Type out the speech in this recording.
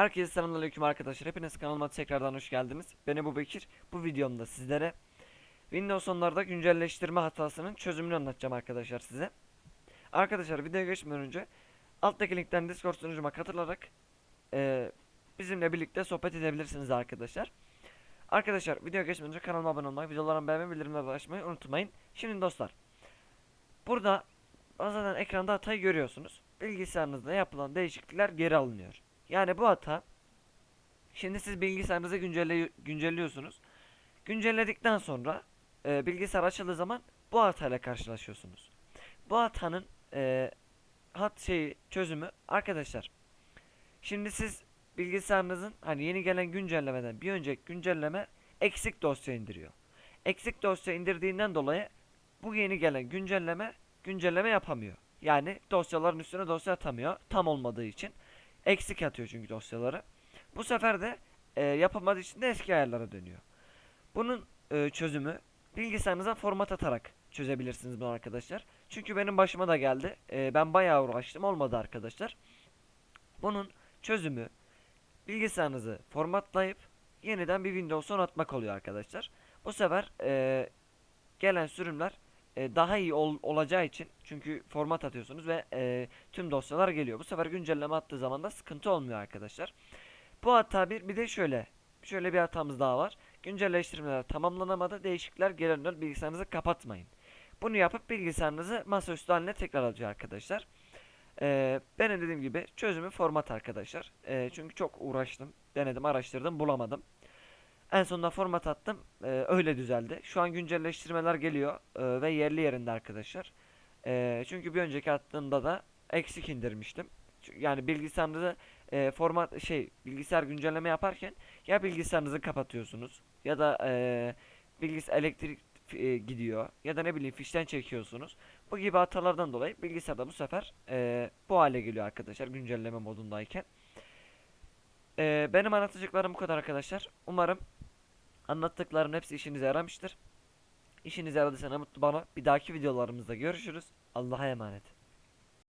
Herkese selamünaleyküm arkadaşlar. Hepiniz kanalıma tekrardan hoş geldiniz. Ben Ebu Bekir. Bu videomda sizlere Windows onlarda güncelleştirme hatasının çözümünü anlatacağım arkadaşlar size. Arkadaşlar videoya geçmeden önce alttaki linkten Discord sunucuma katılarak eee, bizimle birlikte sohbet edebilirsiniz arkadaşlar. Arkadaşlar videoya geçmeden önce kanalıma abone olmayı, videolarımı beğenmeyi, bildirimleri açmayı unutmayın. Şimdi dostlar, burada bazen ekranda hatayı görüyorsunuz. Bilgisayarınızda yapılan değişiklikler geri alınıyor. Yani bu hata şimdi siz bilgisayarınızı güncelle güncelliyorsunuz. Güncelledikten sonra e, bilgisayar açıldığı zaman bu hatayla karşılaşıyorsunuz. Bu hatanın e, hat şeyi çözümü arkadaşlar. Şimdi siz bilgisayarınızın hani yeni gelen güncellemeden bir önceki güncelleme eksik dosya indiriyor. Eksik dosya indirdiğinden dolayı bu yeni gelen güncelleme güncelleme yapamıyor. Yani dosyaların üstüne dosya atamıyor tam olmadığı için. Eksik atıyor çünkü dosyaları. Bu sefer de e, yapamadığı için de eski ayarlara dönüyor. Bunun e, çözümü bilgisayarınıza format atarak çözebilirsiniz bunu arkadaşlar. Çünkü benim başıma da geldi. E, ben bayağı uğraştım olmadı arkadaşlar. Bunun çözümü bilgisayarınızı formatlayıp yeniden bir Windows 10 atmak oluyor arkadaşlar. Bu sefer e, gelen sürümler e, daha iyi ol- olacağı için çünkü format atıyorsunuz ve e, tüm dosyalar geliyor. Bu sefer güncelleme attığı zaman da sıkıntı olmuyor arkadaşlar. Bu hata bir bir de şöyle şöyle bir hatamız daha var. Güncelleştirmeler tamamlanamadı. Değişiklikler gelenler bilgisayarınızı kapatmayın. Bunu yapıp bilgisayarınızı masaüstü haline tekrar alacak arkadaşlar. Ee, benim dediğim gibi çözümü format arkadaşlar. Ee, çünkü çok uğraştım. Denedim, araştırdım, bulamadım. En sonunda format attım. Ee, öyle düzeldi. Şu an güncelleştirmeler geliyor ee, ve yerli yerinde arkadaşlar. Ee, çünkü bir önceki attığımda da eksik indirmiştim. Yani bilgisayarınızı e, format şey bilgisayar güncelleme yaparken ya bilgisayarınızı kapatıyorsunuz ya da e, bilgis elektrik e, gidiyor ya da ne bileyim fişten çekiyorsunuz. Bu gibi hatalardan dolayı bilgisayarda bu sefer e, bu hale geliyor arkadaşlar güncelleme modundayken. E, benim anlatacaklarım bu kadar arkadaşlar. Umarım anlattıklarım hepsi işinize yaramıştır. İşinize yaradıysa ne mutlu bana. Bir dahaki videolarımızda görüşürüz. Allah'a emanet.